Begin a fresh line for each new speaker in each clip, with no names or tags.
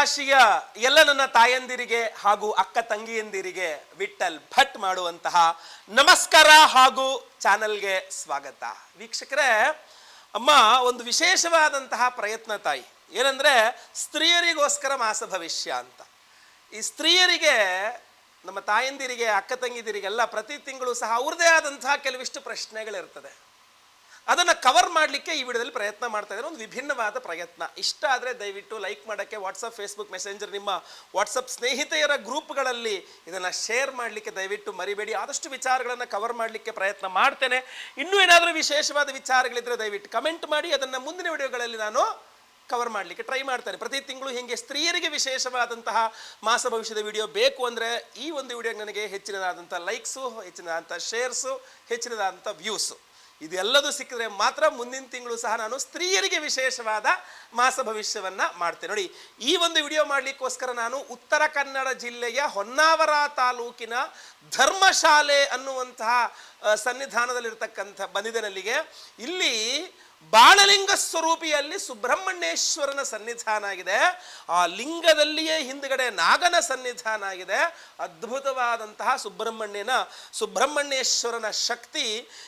ರಾಶಿಯ ಎಲ್ಲ ನನ್ನ ತಾಯಂದಿರಿಗೆ ಹಾಗೂ ಅಕ್ಕ ತಂಗಿಯಂದಿರಿಗೆ ವಿಠಲ್ ಭಟ್ ಮಾಡುವಂತಹ ನಮಸ್ಕಾರ ಹಾಗೂ ಚಾನಲ್ಗೆ ಸ್ವಾಗತ. ವೀಕ್ಷಕರೇ, ಅಮ್ಮ, ಒಂದು ವಿಶೇಷವಾದಂತಹ ಪ್ರಯತ್ನ ತಾಯಿ. ಏನಂದ್ರೆ, ಸ್ತ್ರೀಯರಿಗೋಸ್ಕರ ಮಾಸ ಭವಿಷ್ಯ ಅಂತ. ಈ ಸ್ತ್ರೀಯರಿಗೆ, ನಮ್ಮ ತಾಯಂದಿರಿಗೆ, ಅಕ್ಕ ತಂಗಿದಿರಿಗೆಲ್ಲ ಪ್ರತಿ ತಿಂಗಳು ಸಹ ಅವ್ರದೇ ಆದಂತಹ ಕೆಲವಿಷ್ಟು ಪ್ರಶ್ನೆಗಳಿರ್ತದೆ. ಅದನ್ನು ಕವರ್ ಮಾಡಲಿಕ್ಕೆ ಈ ವಿಡಿಯೋದಲ್ಲಿ ಪ್ರಯತ್ನ ಮಾಡ್ತಾ ಇದ್ದಾರೆ. ಒಂದು ವಿಭಿನ್ನವಾದ ಪ್ರಯತ್ನ. ಇಷ್ಟ ಆದರೆ ದಯವಿಟ್ಟು ಲೈಕ್ ಮಾಡೋಕ್ಕೆ ವಾಟ್ಸಪ್ ಫೇಸ್ಬುಕ್ ಮೆಸೆಂಜರ್ ನಿಮ್ಮ ವಾಟ್ಸಪ್ ಸ್ನೇಹಿತೆಯರ ಗ್ರೂಪ್ಗಳಲ್ಲಿ ಇದನ್ನು ಶೇರ್ ಮಾಡಲಿಕ್ಕೆ ದಯವಿಟ್ಟು ಮರಿಬೇಡಿ. ಆದಷ್ಟು ವಿಚಾರಗಳನ್ನು ಕವರ್ ಮಾಡಲಿಕ್ಕೆ ಪ್ರಯತ್ನ ಮಾಡ್ತೇನೆ. ಇನ್ನೂ ಏನಾದರೂ ವಿಶೇಷವಾದ ವಿಚಾರಗಳಿದ್ದರೆ ದಯವಿಟ್ಟು ಕಮೆಂಟ್ ಮಾಡಿ, ಅದನ್ನು ಮುಂದಿನ ವಿಡಿಯೋಗಳಲ್ಲಿ ನಾನು ಕವರ್ ಮಾಡಲಿಕ್ಕೆ ಟ್ರೈ ಮಾಡ್ತಾರೆ ಪ್ರತಿ ತಿಂಗಳು ಹೀಗೆ ಸ್ತ್ರೀಯರಿಗೆ ವಿಶೇಷವಾದಂತಹ ಮಾಸ ಭವಿಷ್ಯದ ವಿಡಿಯೋ ಬೇಕು ಅಂದರೆ ಈ ಒಂದು ವಿಡಿಯೋ ನನಗೆ ಹೆಚ್ಚಿನದಾದಂಥ ಲೈಕ್ಸು ಹೆಚ್ಚಿನದಾದಂಥ ಶೇರ್ಸು ಹೆಚ್ಚಿನದಾದಂಥ ವ್ಯೂಸು ಇದೆಲ್ಲದೂ ಸಿಕ್ಕಿದ್ರೆ ಮಾತ್ರ ಮುಂದಿನ ತಿಂಗಳು ಸಹ ನಾನು ಸ್ತ್ರೀಯರಿಗೆ ವಿಶೇಷವಾದ ಮಾಸ ಭವಿಷ್ಯವನ್ನ ಮಾಡ್ತೇನೆ. ನೋಡಿ, ಈ ಒಂದು ವಿಡಿಯೋ ಮಾಡಲಿಕ್ಕೋಸ್ಕರ ನಾನು ಉತ್ತರ ಕನ್ನಡ ಜಿಲ್ಲೆಯ ಹೊನ್ನಾವರ ತಾಲೂಕಿನ ಧರ್ಮಶಾಲೆ ಅನ್ನುವಂತಹ ಸನ್ನಿಧಾನದಲ್ಲಿರ್ತಕ್ಕಂಥ ಬಂದಿದೆ ಅಲ್ಲಿಗೆ ಇಲ್ಲಿ ಬಾಣಲಿಂಗ ಸ್ವರೂಪಿಯಲ್ಲಿ ಸುಬ್ರಹ್ಮಣ್ಯೇಶ್ವರನ ಸನ್ನಿಧಾನ ಆಗಿದೆ. ಆ ಲಿಂಗದಲ್ಲಿಯೇ ಹಿಂದ್ಗಡೆ ನಾಗನ ಸನ್ನಿಧಾನ ಆಗಿದೆ. ಅದ್ಭುತವಾದಂತಹ ಸುಬ್ರಹ್ಮಣ್ಯನ, ಸುಬ್ರಹ್ಮಣ್ಯೇಶ್ವರನ ಶಕ್ತಿ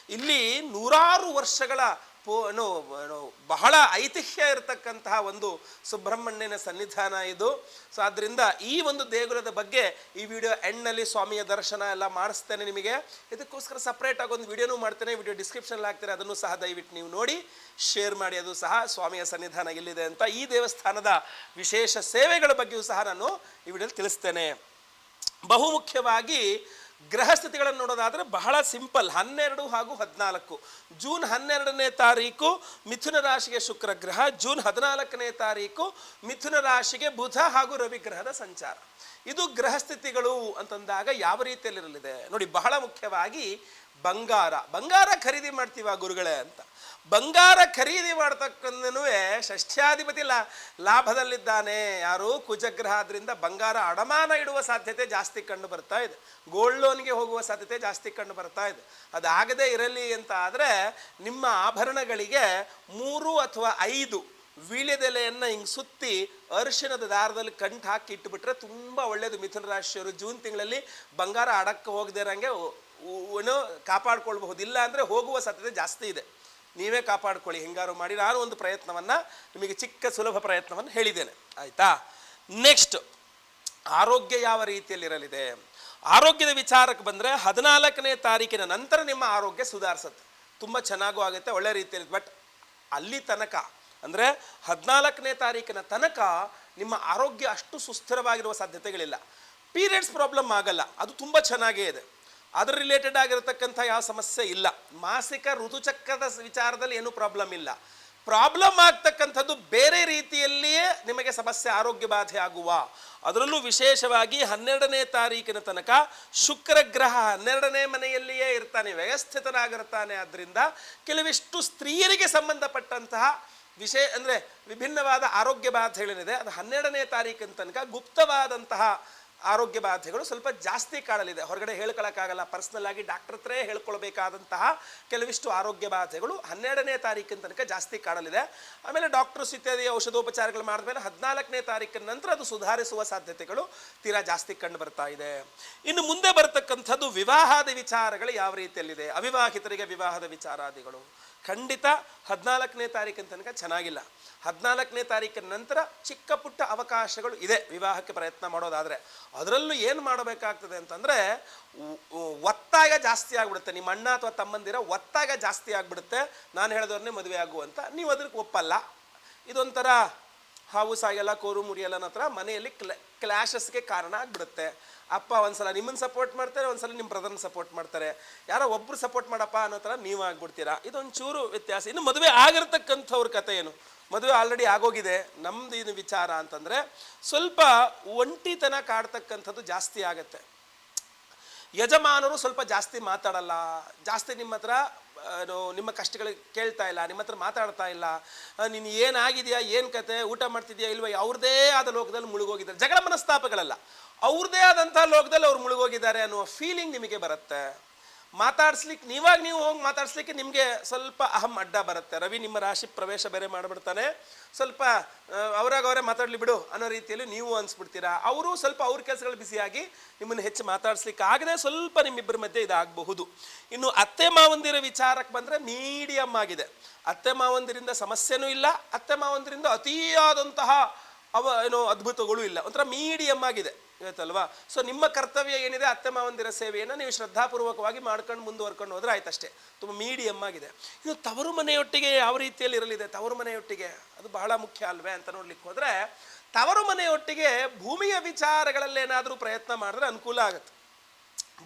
ಇಲ್ಲಿ ನೂರಾರು ವರ್ಷಗಳ ಪೋ ಬಹಳ ಐತಿಹ್ಯ ಇರತಕ್ಕಂತಹ ಒಂದು ಸುಬ್ರಹ್ಮಣ್ಯನ ಸನ್ನಿಧಾನ ಇದು. ಸೊ ಆದ್ದರಿಂದ ಈ ಒಂದು ದೇಗುಲದ ಬಗ್ಗೆ ಈ ವಿಡಿಯೋ ಎಂಡ್ನಲ್ಲಿ ಸ್ವಾಮಿಯ ದರ್ಶನ ಎಲ್ಲ ಮಾಡಿಸ್ತೇನೆ ನಿಮಗೆ. ಇದಕ್ಕೋಸ್ಕರ ಸಪ್ರೇಟ್ ಆಗಿ ಒಂದು ವಿಡಿಯೋನೂ ಮಾಡ್ತೇನೆ. ವಿಡಿಯೋ ಡಿಸ್ಕ್ರಿಪ್ಷನಲ್ಲಿ ಹಾಕ್ತೇನೆ. ಅದನ್ನು ಸಹ ದಯವಿಟ್ಟು ನೀವು ನೋಡಿ ಶೇರ್ ಮಾಡಿ, ಅದು ಸಹ ಸ್ವಾಮಿಯ ಸನ್ನಿಧಾನ ಎಲ್ಲಿದೆ ಅಂತ ಈ ದೇವಸ್ಥಾನದ ವಿಶೇಷ ಸೇವೆಗಳ ಬಗ್ಗೆಯೂ ಸಹ ನಾನು ಈ ವಿಡಿಯೋದಲ್ಲಿ ತಿಳಿಸ್ತೇನೆ. ಬಹುಮುಖ್ಯವಾಗಿ ಗ್ರಹಸ್ಥಿತಿಗಳನ್ನು ನೋಡೋದಾದರೆ ಬಹಳ ಸಿಂಪಲ್. ಹನ್ನೆರಡು ಹಾಗೂ ಹದಿನಾಲ್ಕು. ಜೂನ್ ಹನ್ನೆರಡನೇ ತಾರೀಕು ಮಿಥುನ ರಾಶಿಗೆ ಶುಕ್ರ ಗ್ರಹ, ಜೂನ್ ಹದಿನಾಲ್ಕನೇ ತಾರೀಕು ಮಿಥುನ ರಾಶಿಗೆ ಬುಧ ಹಾಗೂ ರವಿ ಗ್ರಹದ ಸಂಚಾರ. ಇದು ಗ್ರಹಸ್ಥಿತಿಗಳು ಅಂತಂದಾಗ ಯಾವ ರೀತಿಯಲ್ಲಿರಲಿದೆ? ನೋಡಿ, ಬಹಳ ಮುಖ್ಯವಾಗಿ ಬಂಗಾರ. ಬಂಗಾರ ಖರೀದಿ ಮಾಡ್ತೀವ ಗುರುಗಳೇ ಅಂತ. ಬಂಗಾರ ಖರೀದಿ ಮಾಡ್ತಕ್ಕಂಥನೂ ಷಷ್ಠ್ಯಾಧಿಪತಿ ಲಾ, ಲಾಭದಲ್ಲಿದ್ದಾನೆ. ಯಾರು ಕುಜಗ್ರಹ ಆದ್ರಿಂದ ಬಂಗಾರ ಅಡಮಾನ ಇಡುವ ಸಾಧ್ಯತೆ ಜಾಸ್ತಿ ಕಂಡು ಬರ್ತಾ ಇದೆ. ಗೋಲ್ಡ್ ಲೋನ್ಗೆ ಹೋಗುವ ಸಾಧ್ಯತೆ ಜಾಸ್ತಿ ಕಂಡು ಬರ್ತಾ ಇದೆ. ಅದಾಗದೇ ಇರಲಿ ಅಂತ ಆದರೆ ನಿಮ್ಮ ಆಭರಣಗಳಿಗೆ ಮೂರು ಅಥವಾ ಐದು ವೀಳ್ಯದೆಲೆಯನ್ನು ಹಿಂಗೆ ಸುತ್ತಿ ಅರಿಶಿಣದ ದಾರದಲ್ಲಿ ಕಂಠ ಹಾಕಿ ಇಟ್ಟುಬಿಟ್ರೆ ತುಂಬ ಒಳ್ಳೆಯದು ಮಿಥುನ ರಾಶಿಯವರು ಜೂನ್ ತಿಂಗಳಲ್ಲಿ ಬಂಗಾರ ಅಡಕ್ಕೆ ಹೋಗದೇ ಇರಂಗೆ ಏನು ಕಾಪಾಡ್ಕೊಳ್ಬಹುದು. ಇಲ್ಲ ಅಂದರೆ ಹೋಗುವ ಸಾಧ್ಯತೆ ಜಾಸ್ತಿ ಇದೆ. ನೀವೇ ಕಾಪಾಡ್ಕೊಳ್ಳಿ, ಹಿಂಗಾರು ಮಾಡಿ ನಾನು ಒಂದು ಪ್ರಯತ್ನವನ್ನು ನಿಮಗೆ ಚಿಕ್ಕ ಸುಲಭ ಪ್ರಯತ್ನವನ್ನು ಹೇಳಿದ್ದೇನೆ. ಆಯಿತಾ? ನೆಕ್ಸ್ಟ್ ಆರೋಗ್ಯ ಯಾವ ರೀತಿಯಲ್ಲಿರಲಿದೆ ಆರೋಗ್ಯದ ವಿಚಾರಕ್ಕೆ ಬಂದರೆ ಹದಿನಾಲ್ಕನೇ ತಾರೀಕಿನ ನಂತರ ನಿಮ್ಮ ಆರೋಗ್ಯ ಸುಧಾರಿಸುತ್ತೆ. ತುಂಬ ಚೆನ್ನಾಗೂ ಆಗುತ್ತೆ, ಒಳ್ಳೆ ರೀತಿಯಲ್ಲಿ, ಬಟ್ ಅಲ್ಲಿ ತನಕ, ಅಂದರೆ ಹದಿನಾಲ್ಕನೇ ತಾರೀಕಿನ ತನಕ ನಿಮ್ಮ ಆರೋಗ್ಯ ಅಷ್ಟು ಸುಸ್ಥಿರವಾಗಿರುವ ಸಾಧ್ಯತೆಗಳಿಲ್ಲ. ಪೀರಿಯಡ್ಸ್ ಪ್ರಾಬ್ಲಮ್ ಆಗಲ್ಲ, ಅದು ತುಂಬ ಚೆನ್ನಾಗೇ ಇದೆ. ಅದ್ರ ರಿಲೇಟೆಡ್ ಆಗಿರತಕ್ಕಂಥ ಯಾವ ಸಮಸ್ಯೆ ಇಲ್ಲ. ಮಾಸಿಕ ಋತುಚಕ್ರದ ವಿಚಾರದಲ್ಲಿ ಏನೂ ಪ್ರಾಬ್ಲಮ್ ಇಲ್ಲ. ಪ್ರಾಬ್ಲಮ್ ಆಗ್ತಕ್ಕಂಥದ್ದು ಬೇರೆ ರೀತಿಯಲ್ಲಿಯೇ ನಿಮಗೆ ಸಮಸ್ಯೆ ಆರೋಗ್ಯ ಬಾಧೆ ಆಗುವ. ಅದರಲ್ಲೂ ವಿಶೇಷವಾಗಿ ಹನ್ನೆರಡನೇ ತಾರೀಕಿನ ತನಕ ಶುಕ್ರ ಗ್ರಹ ಹನ್ನೆರಡನೇ ಮನೆಯಲ್ಲಿಯೇ ಇರ್ತಾನೆ, ವ್ಯವಸ್ಥಿತನಾಗಿರ್ತಾನೆ. ಆದ್ದರಿಂದ ಕೆಲವಿಷ್ಟು ಸ್ತ್ರೀಯರಿಗೆ ಸಂಬಂಧಪಟ್ಟಂತಹ ವಿಷಯ ಅಂದರೆ ವಿಭಿನ್ನವಾದ ಆರೋಗ್ಯ ಬಾಧೆಗಳೇನಿದೆ ಅದು ಹನ್ನೆರಡನೇ ತಾರೀಕಿನ ತನಕ ಗುಪ್ತವಾದಂತಹ ಆರೋಗ್ಯ ಬಾಧೆಗಳು ಸ್ವಲ್ಪ ಜಾಸ್ತಿ ಕಾಡಲಿದೆ. ಹೊರಗಡೆ ಹೇಳ್ಕೊಳ್ಳೋಕ್ಕಾಗಲ್ಲ ಪರ್ಸ್ನಲ್ ಆಗಿ ಡಾಕ್ಟರ್ ಹೇಳ್ಕೊಳ್ಬೇಕಾದಂತಹ ಕೆಲವಿಷ್ಟು ಆರೋಗ್ಯ ಬಾಧೆಗಳು ಹನ್ನೆರಡನೇ ತಾರೀಕಿನ ತನಕ ಜಾಸ್ತಿ ಕಾಡಲಿದೆ. ಆಮೇಲೆ ಡಾಕ್ಟರ್ಸ್ ಇತ್ಯಾದಿ ಔಷಧೋಪಚಾರಗಳು ಮಾಡಿದ್ಮೇಲೆ ಹದಿನಾಲ್ಕನೇ ತಾರೀಕಿನ ನಂತರ ಅದು ಸುಧಾರಿಸುವ ಸಾಧ್ಯತೆಗಳು ತೀರಾ ಜಾಸ್ತಿ ಕಂಡು ಬರ್ತಾ ಇದೆ. ಇನ್ನು ಮುಂದೆ ಬರತಕ್ಕಂಥದ್ದು ವಿವಾಹದ ವಿಚಾರಗಳು ಯಾವ ರೀತಿಯಲ್ಲಿದೆ? ಅವಿವಾಹಿತರಿಗೆ ವಿವಾಹದ ವಿಚಾರಾದಿಗಳು. ಖಂಡಿತ ಹದಿನಾಲ್ಕನೇ ತಾರೀಕಿನ ತನಕ ಚೆನ್ನಾಗಿಲ್ಲ. ಹದಿನಾಲ್ಕನೇ ತಾರೀಕಿನ ನಂತರ ಚಿಕ್ಕ ಪುಟ್ಟ ಅವಕಾಶಗಳು ಇದೆ ವಿವಾಹಕ್ಕೆ ಪ್ರಯತ್ನ ಮಾಡೋದಾದರೆ. ಅದರಲ್ಲೂ ಏನು ಮಾಡಬೇಕಾಗ್ತದೆ ಅಂತಂದರೆ ಒತ್ತಾಯ ಜಾಸ್ತಿ ಆಗ್ಬಿಡುತ್ತೆ. ನಿಮ್ಮ ಅಣ್ಣ ಅಥವಾ ತಮ್ಮಂದಿರ ಒತ್ತಾಯ ಜಾಸ್ತಿ ಆಗ್ಬಿಡುತ್ತೆ. ನಾನು ಹೇಳಿದವ್ರನ್ನೇ ಮದುವೆ ಆಗುವಂತ. ನೀವು ಅದಕ್ಕೆ ಒಪ್ಪಲ್ಲ. ಇದೊಂಥರ ಹಾವು ಸಾಯಲ್ಲ ಕೋರು ಮುರಿಯಲ್ಲ ಹತ್ರ ಮನೆಯಲ್ಲಿ ಕ್ಲ ಕ್ಲಾಶಸ್ಗೆ ಕಾರಣ ಆಗ್ಬಿಡುತ್ತೆ. ಅಪ್ಪ ಒಂದ್ಸಲ ನಿಮ್ಮನ್ನು ಸಪೋರ್ಟ್ ಮಾಡ್ತಾರೆ, ಒಂದ್ಸಲ ನಿಮ್ಮ ಬ್ರದರ್ನ ಸಪೋರ್ಟ್ ಮಾಡ್ತಾರೆ. ಯಾರೋ ಒಬ್ರು ಸಪೋರ್ಟ್ ಮಾಡಪ್ಪ ಅನ್ನೋ ಥರ ನೀವು ಆಗ್ಬಿಡ್ತೀರಾ? ಇದೊಂಚೂರು ವ್ಯತ್ಯಾಸ. ಇನ್ನು ಮದುವೆ ಆಗಿರ್ತಕ್ಕಂಥವ್ರ ಕತೆ ಏನು? ಮದುವೆ ಆಲ್ರೆಡಿ ಆಗೋಗಿದೆ. ನಮ್ದು ಏನು ವಿಚಾರ ಅಂತಂದರೆ, ಸ್ವಲ್ಪ ಒಂಟಿತನ ಕಾಡ್ತಕ್ಕಂಥದ್ದು ಜಾಸ್ತಿ ಆಗತ್ತೆ. ಯಜಮಾನರು ಸ್ವಲ್ಪ ಜಾಸ್ತಿ ಮಾತಾಡಲ್ಲ. ಜಾಸ್ತಿ ನಿಮ್ಮ ಹತ್ರ ಏನು ನಿಮ್ಮ ಕಷ್ಟಗಳಿಗೆ ಕೇಳ್ತಾ ಇಲ್ಲ, ನಿಮ್ಮ ಹತ್ರ ಮಾತಾಡ್ತಾ ಇಲ್ಲ ನೀನು ಏನಾಗಿದೆಯಾ, ಏನು ಕತೆ, ಊಟ ಮಾಡ್ತಿದ್ಯಾ ಇಲ್ವಾ ಅವ್ರದ್ದೇ ಆದ ಲೋಕದಲ್ಲಿ ಮುಳುಗೋಗಿದ್ದಾರೆ. ಜಗಳ ಮನಸ್ತಾಪಗಳಲ್ಲ ಅವ್ರದ್ದೇ ಆದಂಥ ಲೋಕದಲ್ಲಿ ಅವ್ರು ಮುಳುಗೋಗಿದ್ದಾರೆ ಅನ್ನುವ ಫೀಲಿಂಗ್ ನಿಮಗೆ ಬರುತ್ತೆ. ಮಾತಾಡ್ಸ್ಲಿಕ್ಕೆ ನೀವಾಗ ನೀವು ಹೋಗಿ ಮಾತಾಡ್ಸ್ಲಿಕ್ಕೆ ನಿಮಗೆ ಸ್ವಲ್ಪ ಅಹಂ ಅಡ್ಡ ಬರುತ್ತೆ. ರವಿ ನಿಮ್ಮ ರಾಶಿ ಪ್ರವೇಶ ಬೇರೆ ಮಾಡಿಬಿಡ್ತಾನೆ. ಸ್ವಲ್ಪ ಅವ್ರಾಗ ಅವರೇ ಮಾತಾಡಲಿ ಬಿಡು ಅನ್ನೋ ರೀತಿಯಲ್ಲಿ ನೀವು ಅನ್ಸ್ಬಿಡ್ತೀರಾ? ಅವರು ಸ್ವಲ್ಪ ಅವ್ರ ಕೆಲಸಗಳು ಬಿಸಿಯಾಗಿ ನಿಮ್ಮನ್ನು ಹೆಚ್ಚು ಮಾತಾಡ್ಸ್ಲಿಕ್ಕೆ ಆಗದೆ ಸ್ವಲ್ಪ ನಿಮ್ಮಿಬ್ಬರ ಮಧ್ಯೆ ಇದಾಗಬಹುದು. ಇನ್ನು ಅತ್ತೆ ಮಾವಂದಿರ ವಿಚಾರಕ್ಕೆ ಬಂದರೆ ಮೀಡಿಯಮ್ ಆಗಿದೆ. ಅತ್ತೆ ಮಾವಂದಿರಿಂದ ಸಮಸ್ಯೆನೂ ಇಲ್ಲ. ಅತ್ತೆ ಮಾವಂದಿರಿಂದ ಅತಿಯಾದಂತಹ ಅವ ಏನೋ ಅದ್ಭುತಗಳು ಇಲ್ಲ. ಒಂಥರ ಮೀಡಿಯಮ್ ಆಗಿದೆ. ಇವತ್ತಲ್ವಾ ಸೊ ನಿಮ್ಮ ಕರ್ತವ್ಯ ಏನಿದೆ, ಅತ್ತೆ ಮಾವಂದಿರ ಸೇವೆಯನ್ನು ನೀವು ಶ್ರದ್ಧಾಪೂರ್ವಕವಾಗಿ ಮಾಡ್ಕೊಂಡು ಮುಂದುವರ್ಕೊಂಡು ಹೋದ್ರೆ ಆಯ್ತಷ್ಟೇ. ತುಂಬ ಮೀಡಿಯಮ್ ಆಗಿದೆ. ಇದು ತವರು ಮನೆಯೊಟ್ಟಿಗೆ ಯಾವ ರೀತಿಯಲ್ಲಿ ಇರಲಿದೆ? ತವರು ಮನೆಯೊಟ್ಟಿಗೆ? ಅದು ಬಹಳ ಮುಖ್ಯ ಅಲ್ವೇ ಅಂತ ನೋಡ್ಲಿಕ್ಕೆ ಹೋದ್ರೆ, ತವರು ಮನೆಯೊಟ್ಟಿಗೆ ಭೂಮಿಯ ವಿಚಾರಗಳಲ್ಲೇನಾದರೂ ಪ್ರಯತ್ನ ಮಾಡಿದ್ರೆ ಅನುಕೂಲ ಆಗುತ್ತೆ.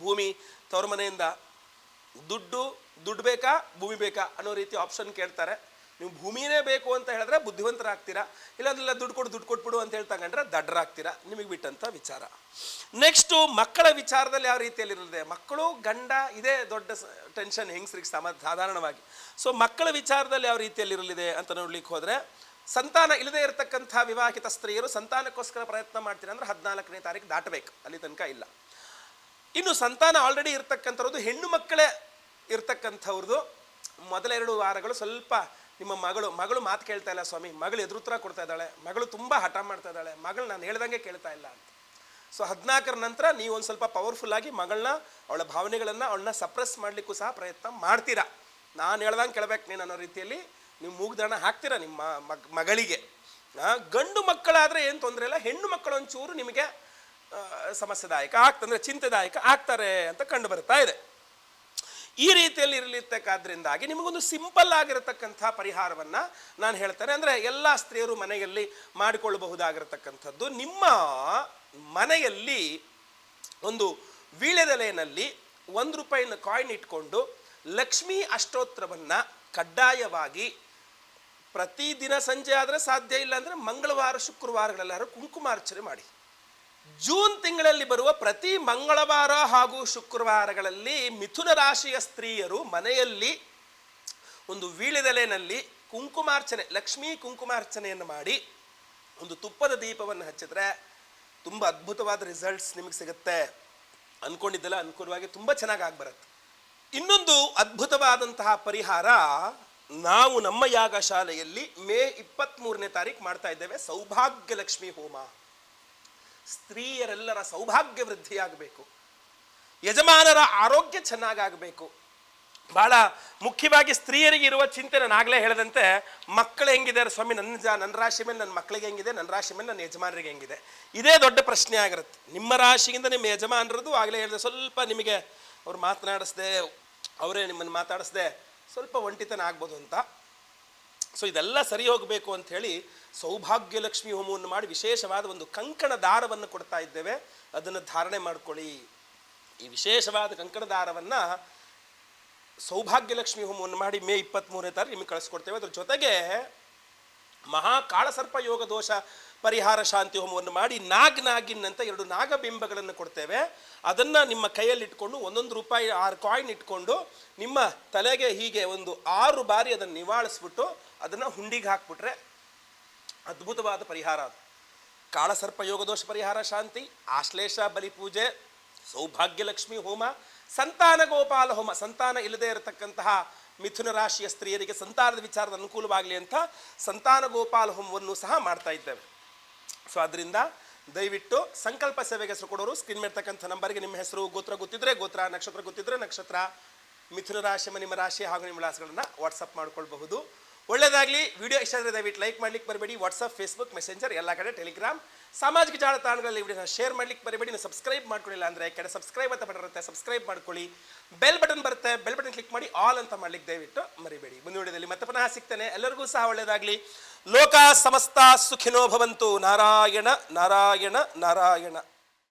ಭೂಮಿ, ತವರು ಮನೆಯಿಂದ ದುಡ್ಡು ದುಡ್ಡು ಬೇಕಾ, ಭೂಮಿ ಬೇಕಾ ಅನ್ನೋ ರೀತಿ ಆಪ್ಷನ್ ಕೇಳ್ತಾರೆ. ನೀವು ಭೂಮಿನೇ ಬೇಕು ಅಂತ ಹೇಳಿದ್ರೆ ಬುದ್ಧಿವಂತರಾಗ್ತೀರಾ? ಇಲ್ಲಾಂದ್ರೆ ದುಡ್ಡು ಕೊಡು, ದುಡ್ಡು ಕೊಟ್ಬಿಡು ಅಂತ ಹೇಳ್ತಾ ಕಂಡ್ರೆ ದಡ್ಡರಾಗ್ತೀರಾ ನಿಮಗೆ ಬಿಟ್ಟಂಥ ವಿಚಾರ. ನೆಕ್ಸ್ಟು ಮಕ್ಕಳ ವಿಚಾರದಲ್ಲಿ ಯಾವ ರೀತಿಯಲ್ಲಿ ಇರಲಿದೆ ಮಕ್ಕಳು ಗಂಡ, ಇದೇ ದೊಡ್ಡ ಟೆನ್ಷನ್ ಹೆಂಗಸ್ರಿಗೆ ಸಮ ಸಾಧಾರಣವಾಗಿ. ಸೊ ಮಕ್ಕಳ ವಿಚಾರದಲ್ಲಿ ಯಾವ ರೀತಿಯಲ್ಲಿ ಇರಲಿದೆ ಅಂತ ನೋಡ್ಲಿಕ್ಕೆ ಹೋದರೆ, ಸಂತಾನ ಇಲ್ಲದೆ ಇರತಕ್ಕಂಥ ವಿವಾಹಿತ ಸ್ತ್ರೀಯರು ಸಂತಾನಕ್ಕೋಸ್ಕರ ಪ್ರಯತ್ನ ಮಾಡ್ತೀರಾ ಅಂದ್ರೆ ಹದಿನಾಲ್ಕನೇ ತಾರೀಕು ದಾಟಬೇಕು. ಅಲ್ಲಿ ತನಕ ಇಲ್ಲ. ಇನ್ನು ಸಂತಾನ ಆಲ್ರೆಡಿ ಇರತಕ್ಕಂಥವ್ರದ್ದು ಹೆಣ್ಣು ಮಕ್ಕಳೇ ಇರ್ತಕ್ಕಂಥವ್ರದ್ದು ಮೊದಲೆರಡು ವಾರಗಳು ಸ್ವಲ್ಪ ನಿಮ್ಮ ಮಗಳು ಮಗಳು ಮಾತು ಕೇಳ್ತಾ ಇಲ್ಲ ಸ್ವಾಮಿ. ಮಗಳು ಎದುರುತ್ತರ ಕೊಡ್ತಾ ಇದ್ದಾಳೆ. ಮಗಳು ತುಂಬ ಹಠ ಮಾಡ್ತಾ ಇದ್ದಾಳೆ. ಮಗಳು ನಾನು ಹೇಳ್ದಂಗೆ ಕೇಳ್ತಾ ಇಲ್ಲ ಅಂತ. ಸೊ ಹದಿನಾಲ್ಕರ ನಂತರ ನೀವು ಒಂದು ಸ್ವಲ್ಪ ಪವರ್ಫುಲ್ ಆಗಿ ಮಗಳನ್ನ, ಅವಳ ಭಾವನೆಗಳನ್ನು ಅವಳನ್ನ ಸಪ್ರೆಸ್ ಮಾಡಲಿಕ್ಕೂ ಸಹ ಪ್ರಯತ್ನ ಮಾಡ್ತೀರಾ? ನಾನು ಹೇಳ್ದಂಗೆ ಕೇಳ್ಬೇಕು ನೀನು ಅನ್ನೋ ರೀತಿಯಲ್ಲಿ ನೀವು ಮೂಗ್ದಾಣ ಹಾಕ್ತೀರಾ ನಿಮ್ಮ ಮಗ್, ಮಗಳಿಗೆ? ಗಂಡು ಮಕ್ಕಳಾದರೆ ಏನು ತೊಂದರೆ ಇಲ್ಲ. ಹೆಣ್ಣು ಮಕ್ಕಳು ಒಂಚೂರು ನಿಮಗೆ ಸಮಸ್ಯೆದಾಯಕ ಆಗ್ತಂದ್ರೆ ಚಿಂತೆದಾಯಕ ಆಗ್ತಾರೆ ಅಂತ ಕಂಡು ಬರ್ತಾ ಇದೆ. ಈ ರೀತಿಯಲ್ಲಿ ಇರಲಿರ್ತಕ್ಕಾದ್ರಿಂದಾಗಿ ನಿಮಗೊಂದು ಸಿಂಪಲ್ ಆಗಿರತಕ್ಕಂಥ ಪರಿಹಾರವನ್ನು ನಾನು ಹೇಳ್ತೇನೆ. ಅಂದರೆ ಎಲ್ಲ ಸ್ತ್ರೀಯರು ಮನೆಯಲ್ಲಿ ಮಾಡಿಕೊಳ್ಳಬಹುದಾಗಿರತಕ್ಕಂಥದ್ದು. ನಿಮ್ಮ ಮನೆಯಲ್ಲಿ ಒಂದು ವೀಳ್ಯದೆಲೆಯಲ್ಲಿ ಒಂದು ರೂಪಾಯಿನ ಕಾಯಿನ್ ಇಟ್ಕೊಂಡು ಲಕ್ಷ್ಮೀ ಅಷ್ಟೋತ್ರವನ್ನು ಕಡ್ಡಾಯವಾಗಿ ಪ್ರತಿದಿನ ಸಂಜೆ ಆದರೆ ಸಾಧ್ಯ ಇಲ್ಲ ಅಂದರೆ ಮಂಗಳವಾರ ಶುಕ್ರವಾರಗಳೆಲ್ಲರೂ ಕುಂಕುಮಾರ್ಚನೆ ಮಾಡಿ. ಜೂನ್ ತಿಂಗಳಲ್ಲಿ ಬರುವ ಪ್ರತಿ ಮಂಗಳವಾರ ಹಾಗೂ ಶುಕ್ರವಾರಗಳಲ್ಲಿ ಮಿಥುನ ರಾಶಿಯ ಸ್ತ್ರೀಯರು ಮನೆಯಲ್ಲಿ ಒಂದು ವೀಳ್ಯದೆಲೆನಲ್ಲಿ ಕುಂಕುಮಾರ್ಚನೆ, ಲಕ್ಷ್ಮೀ ಕುಂಕುಮಾರ್ಚನೆಯನ್ನು ಮಾಡಿ ಒಂದು ತುಪ್ಪದ ದೀಪವನ್ನು ಹಚ್ಚಿದ್ರೆ ತುಂಬ ಅದ್ಭುತವಾದ ರಿಸಲ್ಟ್ಸ್ ನಿಮಗೆ ಸಿಗುತ್ತೆ. ಅಂದ್ಕೊಂಡಿದ್ದೆಲ್ಲ ಅನುಕೂಲವಾಗಿ ತುಂಬ ಚೆನ್ನಾಗಿ ಆಗ್ಬರುತ್ತೆ. ಇನ್ನೊಂದು ಅದ್ಭುತವಾದಂತಹ ಪರಿಹಾರ ನಾವು ನಮ್ಮ ಯಾಗ ಶಾಲೆಯಲ್ಲಿ ಮೇ ಇಪ್ಪತ್ತ್ಮೂರನೇ ತಾರೀಕು ಮಾಡ್ತಾ ಇದ್ದೇವೆ. ಸೌಭಾಗ್ಯ ಲಕ್ಷ್ಮಿ ಹೋಮ. ಸ್ತ್ರೀಯರೆಲ್ಲರ ಸೌಭಾಗ್ಯ ವೃದ್ಧಿಯಾಗಬೇಕು. ಯಜಮಾನರ ಆರೋಗ್ಯ ಚೆನ್ನಾಗಾಗಬೇಕು. ಬಹಳ ಮುಖ್ಯವಾಗಿ ಸ್ತ್ರೀಯರಿಗೆ ಇರುವ ಚಿಂತೆ ನಾನು ಆಗಲೇ ಹೇಳಿದಂತೆ, ಮಕ್ಕಳು ಹೆಂಗಿದ್ದಾರೆ ಸ್ವಾಮಿ, ನನ್ನ ಜ, ನನ್ನ ರಾಶಿ ಮೇಲೆ ನನ್ನ ಮಕ್ಕಳಿಗೆ ಹೆಂಗಿದೆ? ನನ್ನ ರಾಶಿ ಮೇಲೆ ನನ್ನ ಯಜಮಾನರಿಗೆ ಹೆಂಗಿದೆ? ಇದೇ ದೊಡ್ಡ ಪ್ರಶ್ನೆ ಆಗಿರುತ್ತೆ. ನಿಮ್ಮ ರಾಶಿಗಿಂತ ನಿಮ್ಮ ಯಜಮಾನರದ್ದು ಆಗಲೇ ಹೇಳಿದೆ, ಸ್ವಲ್ಪ ನಿಮಗೆ ಅವ್ರು ಮಾತನಾಡಿಸ್ದೆ, ಅವರೇ ನಿಮ್ಮನ್ನು ಮಾತಾಡಿಸ್ದೆ ಸ್ವಲ್ಪ ಒಂಟಿತನ ಆಗ್ಬೋದು ಅಂತ. ಸೊ ಇದೆಲ್ಲ ಸರಿ ಹೋಗಬೇಕು ಅಂತ ಹೇಳಿ ಸೌಭಾಗ್ಯ ಲಕ್ಷ್ಮಿ ಹೋಮವನ್ನು ಮಾಡಿ ವಿಶೇಷವಾದ ಒಂದು ಕಂಕಣ ದಾರವನ್ನು ಕೊಡ್ತಾ ಇದ್ದೇವೆ. ಅದನ್ನು ಧಾರಣೆ ಮಾಡ್ಕೊಳ್ಳಿ. ಈ ವಿಶೇಷವಾದ ಕಂಕಣ ದಾರವನ್ನು ಸೌಭಾಗ್ಯ ಲಕ್ಷ್ಮಿ ಹೋಮವನ್ನು ಮಾಡಿ ಮೇ ಇಪ್ಪತ್ತ್ಮೂರನೇ ತಾರೀಕು ನಿಮಗೆ ಕಳಿಸ್ಕೊಡ್ತೇವೆ. ಅದ್ರ ಜೊತೆಗೆ ಮಹಾ ಕಾಳಸರ್ಪ ಯೋಗ ದೋಷ ಪರಿಹಾರ ಶಾಂತಿ ಹೋಮವನ್ನು ಮಾಡಿ ನಾಗ್ ನಾಗಿನ್ ಅಂತ ಎರಡು ನಾಗಬಿಂಬಗಳನ್ನು ಕೊಡ್ತೇವೆ. ಅದನ್ನು ನಿಮ್ಮ ಕೈಯಲ್ಲಿ ಇಟ್ಕೊಂಡು ಒಂದೊಂದು ರೂಪಾಯಿ ಆರು ಕಾಯಿನ್ ಇಟ್ಕೊಂಡು ನಿಮ್ಮ ತಲೆಗೆ ಹೀಗೆ ಒಂದು ಆರು ಬಾರಿ ಅದನ್ನು ನಿವಾಳಿಸ್ಬಿಟ್ಟು ಅದನ್ನು ಹುಂಡಿಗೆ ಹಾಕ್ಬಿಟ್ರೆ ಅದ್ಭುತವಾದ ಪರಿಹಾರ ಅದು. ಕಾಳಸರ್ಪ ಯೋಗದೋಷ ಪರಿಹಾರ ಶಾಂತಿ, ಆಶ್ಲೇಷ ಬಲಿ ಪೂಜೆ, ಸೌಭಾಗ್ಯ ಲಕ್ಷ್ಮಿ ಹೋಮ, ಸಂತಾನ ಗೋಪಾಲ ಹೋಮ, ಸಂತಾನ ಇಲ್ಲದೆ ಇರತಕ್ಕಂತಹ ಮಿಥುನ ರಾಶಿಯ ಸ್ತ್ರೀಯರಿಗೆ ಸಂತಾನದ ವಿಚಾರದ ಅನುಕೂಲವಾಗಲಿ ಅಂತ ಸಂತಾನ ಗೋಪಾಲ ಹೋಮವನ್ನು ಸಹ ಮಾಡ್ತಾ ಇದ್ದೇವೆ. ಸೊ ಅದರಿಂದ ದಯವಿಟ್ಟು ಸಂಕಲ್ಪ ಸೇವೆಗೆ ಹೆಸರು ಕೊಡೋರು ಸ್ಕ್ರೀನ್ ಮಾಡ್ತಕ್ಕಂಥ ನಂಬರ್ಗೆ ನಿಮ್ಮ ಹೆಸರು, ಗೋತ್ರ ಗೊತ್ತಿದ್ರೆ ಗೋತ್ರ, ನಕ್ಷತ್ರ ಗೊತ್ತಿದ್ರೆ ನಕ್ಷತ್ರ, ಮಿಥುನ ರಾಶಿ ನಿಮ್ಮ ರಾಶಿ ಹಾಗೂ ನಿಮ್ಮ ವಿಳಾಸಗಳನ್ನು ವಾಟ್ಸಪ್ ಮಾಡ್ಕೊಳ್ಬಹುದು. ಒಳ್ಳೆಯದಾಗಲಿ ವಿಡಿಯೋ ಇಷ್ಟ ಆದರೆ ದಯವಿಟ್ಟು ಲೈಕ್ ಮಾಡ್ಲಿಕ್ಕೆ ಬರಬೇಡಿ ವಾಟ್ಸಪ್ ಫೇಸ್ಬುಕ್ ಮೆಸೆಂಜರ್ ಎಲ್ಲ ಕಡೆ ಟೆಲಿಗ್ರಾಮ್ ಸಾಮಾಜಿಕ ಜಾಲತಾಣಗಳಲ್ಲಿ ವಿಡಿಯೋನ ಶೇರ್ ಮಾಡ್ಲಿಕ್ಕೆ ಬರಬೇಡಿ ನೀವು ಸಬ್ಸ್ಕ್ರೈಬ್ ಮಾಡ್ಕೊಳ್ಳಿಲ್ಲ ಅಂದರೆ ಕಡೆ ಸಬ್ಸ್ಕ್ರೈಬ್ ಅಂತ ಬಟನ್ ಇರುತ್ತೆ. ಸಬ್ಸ್ಕ್ರೈಬ್ ಮಾಡ್ಕೊಳ್ಳಿ. ಬೆಲ್ ಬಟನ್ ಬರುತ್ತೆ. ಬೆಲ್ ಬಟನ್ ಕ್ಲಿಕ್ ಮಾಡಿ ಆಲ್ ಅಂತ ಮಾಡ್ಲಿಕ್ಕೆ ದಯವಿಟ್ಟು ಮರಿಬೇಡಿ. ಮುಂದಿನ ವಿಡಿಯೋದಲ್ಲಿ ಮತ್ತೆ ಪುನಃ ಸಿಗ್ತೇನೆ. ಎಲ್ಲರಿಗೂ ಸಹ ಒಳ್ಳೆಯದಾಗಲಿ ಲೋಕ ಸಮಸ್ತ ಸುಖಿನೋ ಭವಂತು. ನಾರಾಯಣ ನಾರಾಯಣ ನಾರಾಯಣ.